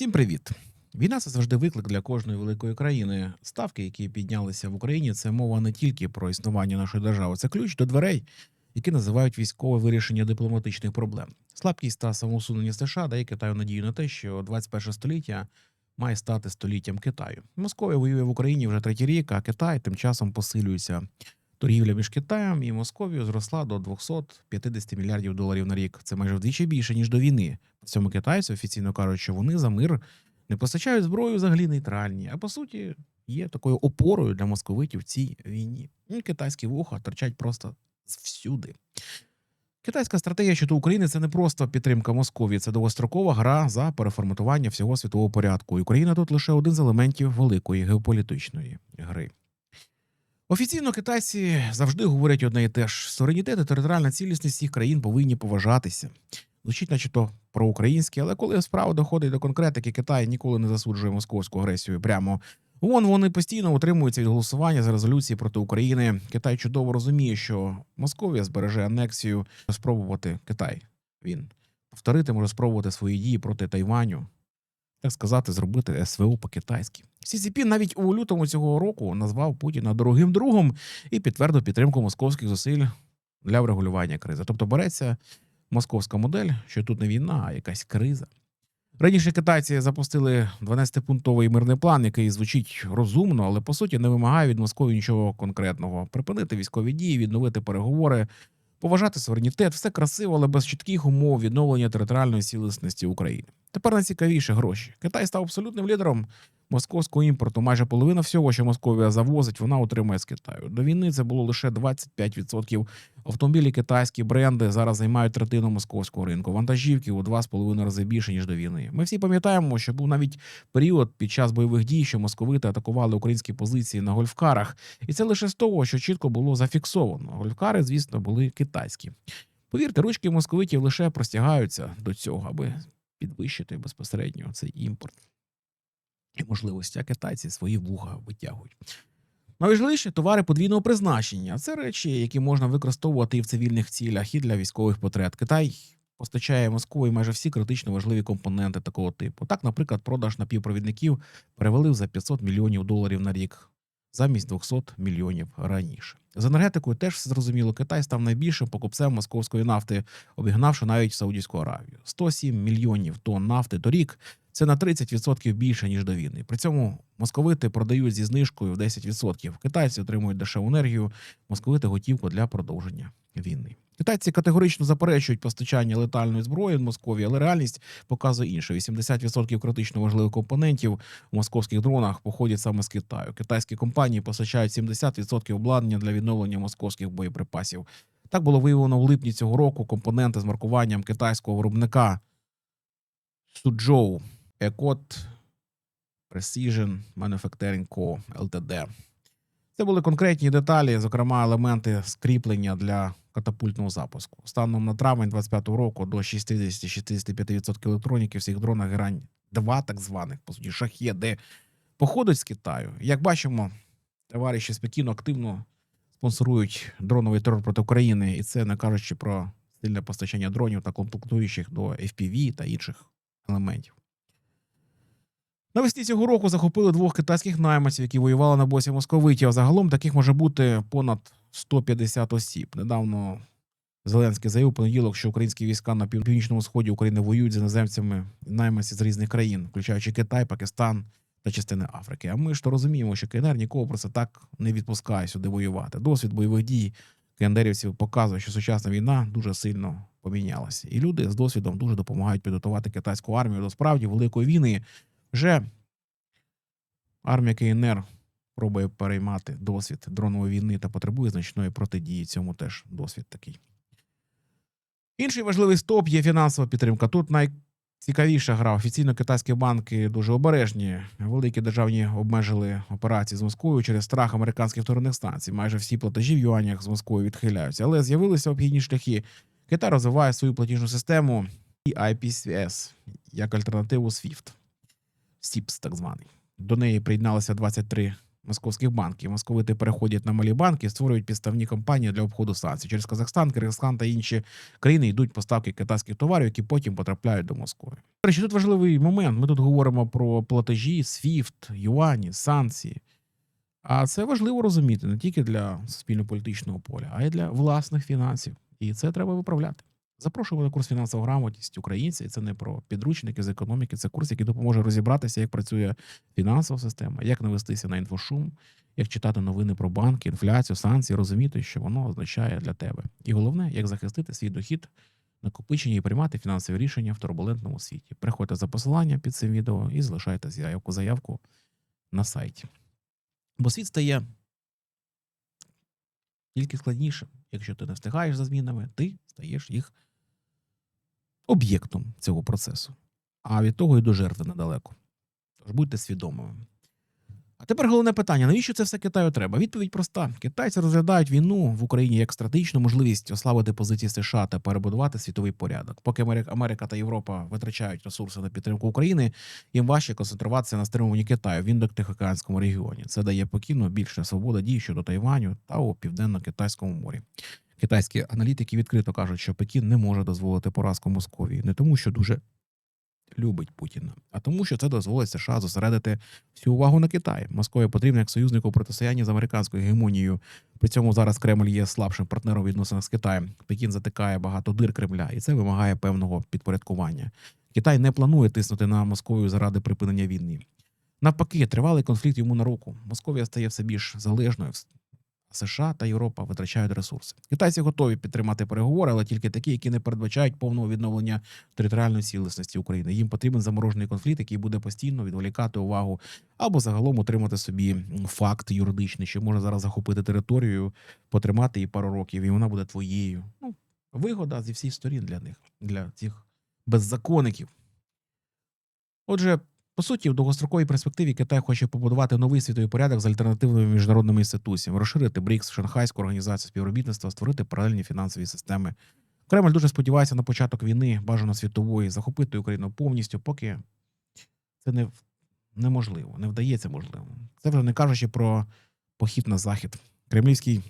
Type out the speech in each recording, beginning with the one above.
Всім привіт! Війна це завжди виклик для кожної великої країни. Ставки, які піднялися в Україні, це мова не тільки про існування нашої держави, це ключ до дверей, які називають військове вирішення дипломатичних проблем. Слабкість та самоусунення США дає Китаю надію на те, що 21 століття має стати століттям Китаю. Московія воює в Україні вже третій рік, а Китай тим часом посилюється. Торгівля між Китаєм і Московією зросла до 250 мільярдів доларів на рік. Це майже вдвічі більше ніж до війни. При цьому китайці офіційно кажуть, що вони за мир не постачають зброю взагалі нейтральні, а по суті є такою опорою для московитів в цій війні. І Китайські вуха торчать просто всюди. Китайська стратегія щодо України це не просто підтримка Московії, це довгострокова гра за переформатування всього світового порядку. І Україна тут лише один з елементів великої геополітичної гри. Офіційно китайці завжди говорять одне і те ж: суверенітет і територіальна цілісність всіх країн повинні поважатися. Звучить, начебто проукраїнське, але коли справа доходить до конкретики, Китай ніколи не засуджує московську агресію. Прямо вон вони постійно утримуються від голосування за резолюції проти України. Китай чудово розуміє, що Московія збереже анексію, спробувати Китай. Він повторити може спробувати свої дії проти Тайваню, так сказати, зробити СВО по-китайськи. Сі Цзіпін навіть у лютому цього року назвав Путіна дорогим другом і підтвердив підтримку московських зусиль для врегулювання кризи. Тобто береться московська модель, що тут не війна, а якась криза. Раніше китайці запустили 12-пунктовий мирний план, який звучить розумно, але по суті не вимагає від Москви нічого конкретного: припинити військові дії, відновити переговори, поважати суверенітет, все красиво, але без чітких умов відновлення територіальної цілісності України. Тепер найцікавіше гроші. Китай став абсолютним лідером московського імпорту. Майже половина всього, що Московія завозить, вона отримує з Китаю. До війни це було лише 25%. Автомобілі китайські бренди зараз займають третину московського ринку. Вантажівки у два з половиною рази більше ніж до війни. Ми всі пам'ятаємо, що був навіть період під час бойових дій, що московити атакували українські позиції на гольфкарах, і це лише з того, що чітко було зафіксовано. Гольфкари, звісно, були китайські. Повірте, ручки московитів лише простягаються до цього, аби підвищити безпосередньо цей імпорт і можливості, а китайці свої вуха витягують. Найважливіше товари подвійного призначення. Це речі, які можна використовувати і в цивільних цілях, і для військових потреб. Китай постачає Москві майже всі критично важливі компоненти такого типу. Так, наприклад, продаж напівпровідників перевалив за 500 мільйонів доларів на рік замість 200 мільйонів раніше. З енергетикою теж все зрозуміло. Китай став найбільшим покупцем московської нафти, обігнавши навіть Саудівську Аравію. 107 мільйонів тонн нафти торік. Це на 30% більше ніж до війни. При цьому московити продають зі знижкою в 10%. Китайці отримують дешеву енергію, московити готівку для продовження війни. Китайці категорично заперечують постачання летальної зброї в Москові, але реальність показує інше: 80% критично важливих компонентів у московських дронах походять саме з Китаю. Китайські компанії постачають 70% обладнання для відновлення московських боєприпасів. Так було виявлено в липні цього року компоненти з маркуванням китайського виробника Суджоу Ecot Precision Manufacturing Co. Ltd. Це були конкретні деталі, зокрема елементи скріплення для катапультного запуску. Станом на травень 25-го року до 60-65% електроніки всіх дронах грань 2 так званих, по суті, шахеди, походять з Китаю. Як бачимо, товариші спокійно активно спонсорують дроновий терор проти України, і це не кажучи про стильне постачання дронів та комплектуючих до FPV та інших елементів. Навесні цього року захопили двох китайських найманців, які воювали на босі московитів. А загалом таких може бути понад 150 осіб. Недавно Зеленський заявив понеділок, що українські війська на північному сході України воюють з іноземцями найманців з різних країн, включаючи Китай, Пакистан та частини Африки. А ми ж то розуміємо, що КНР нікого просто так не відпускає сюди воювати. Досвід бойових дій КНДРівців показує, що сучасна війна дуже сильно помінялася, і люди з досвідом дуже допомагають підготувати китайську армію до справді великої війни. Вже армія КНР пробує переймати досвід дронової війни та потребує значної протидії. Цьому теж досвід такий. Інший важливий стоп є фінансова підтримка. Тут найцікавіша гра. Офіційно китайські банки дуже обережні. Великі державні обмежили операції з Москвою через страх американських вторинних станцій. Майже всі платежі в юанях з Москвою відхиляються. Але з'явилися обхідні шляхи. Китай розвиває свою платіжну систему і IPS як альтернативу SWIFT. SIPS так званий. До неї приєдналися 23 московських банків. Московити переходять на малі банки створюють підставні компанії для обходу санкцій. Через Казахстан, Киргизстан та інші країни йдуть поставки китайських товарів, які потім потрапляють до Москви. Речі, тут важливий момент. Ми тут говоримо про платежі, SWIFT, юані, санкції. А це важливо розуміти не тільки для суспільно-політичного поля, а й для власних фінансів. І це треба виправляти. Запрошуємо на курс фінансова грамотність українці. І це не про підручники з економіки, це курс, який допоможе розібратися, як працює фінансова система, як не вестися на інфошум, як читати новини про банки, інфляцію, санкції, розуміти, що воно означає для тебе. І головне, як захистити свій дохід, накопичення і приймати фінансові рішення в турбулентному світі. Приходьте за посиланням під цим відео і залишайте заявку заявку на сайті. Бо світ стає тільки складнішим. Якщо ти не встигаєш за змінами, ти стаєш їх об'єктом цього процесу. А від того і до жертви недалеко. Тож будьте свідомими. А тепер головне питання: навіщо це все Китаю треба? Відповідь проста: китайці розглядають війну в Україні як стратегічну можливість ослабити позиції США та перебудувати світовий порядок. Поки Америка- та Європа витрачають ресурси на підтримку України, їм важче концентруватися на стримуванні Китаю в індо-тихоокеанському регіоні. Це дає покійно більше свободи дій щодо Тайваню та у південно-китайському морі. Китайські аналітики відкрито кажуть, що Пекін не може дозволити поразку Московії не тому, що дуже любить Путіна, а тому, що це дозволить США зосередити всю увагу на Китаї. Москві потрібно як союзнику у протистоянні з американською гегемонією. При цьому зараз Кремль є слабшим партнером у відносинах з Китаєм. Пекін затикає багато дир Кремля, і це вимагає певного підпорядкування. Китай не планує тиснути на Московію заради припинення війни. Навпаки, тривалий конфлікт йому на руку. Московія стає все більш залежною. США та Європа витрачають ресурси. Китайці готові підтримати переговори, але тільки такі, які не передбачають повного відновлення територіальної цілісності України. Їм потрібен заморожений конфлікт, який буде постійно відволікати увагу або загалом утримати собі факт юридичний, що може зараз захопити територію, потримати її пару років, і вона буде твоєю. Ну, вигода зі всіх сторін для них, для цих беззаконників. Отже, по суті, в довгостроковій перспективі Китай хоче побудувати новий світовий порядок з альтернативними міжнародними інституціями, розширити БРІКС, Шанхайську організацію співробітництва, створити паралельні фінансові системи. Кремль дуже сподівається на початок війни, бажано світової, захопити Україну повністю, поки це не, неможливо, не вдається можливо. Це вже не кажучи про похід на захід. Кремлівський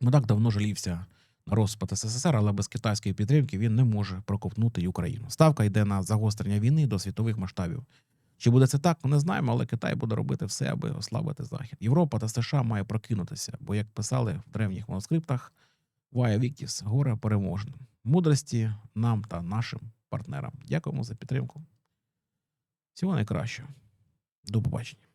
мудак давно жалівся розпад СССР, але без китайської підтримки він не може проковтнути й Україну. Ставка йде на загострення війни до світових масштабів. Чи буде це так, ми не знаємо, але Китай буде робити все, аби ослабити Захід. Європа та США має прокинутися, бо, як писали в древніх манускриптах, Вая Віктіс, горе переможне. Мудрості нам та нашим партнерам. Дякуємо за підтримку. Всього найкращого. До побачення.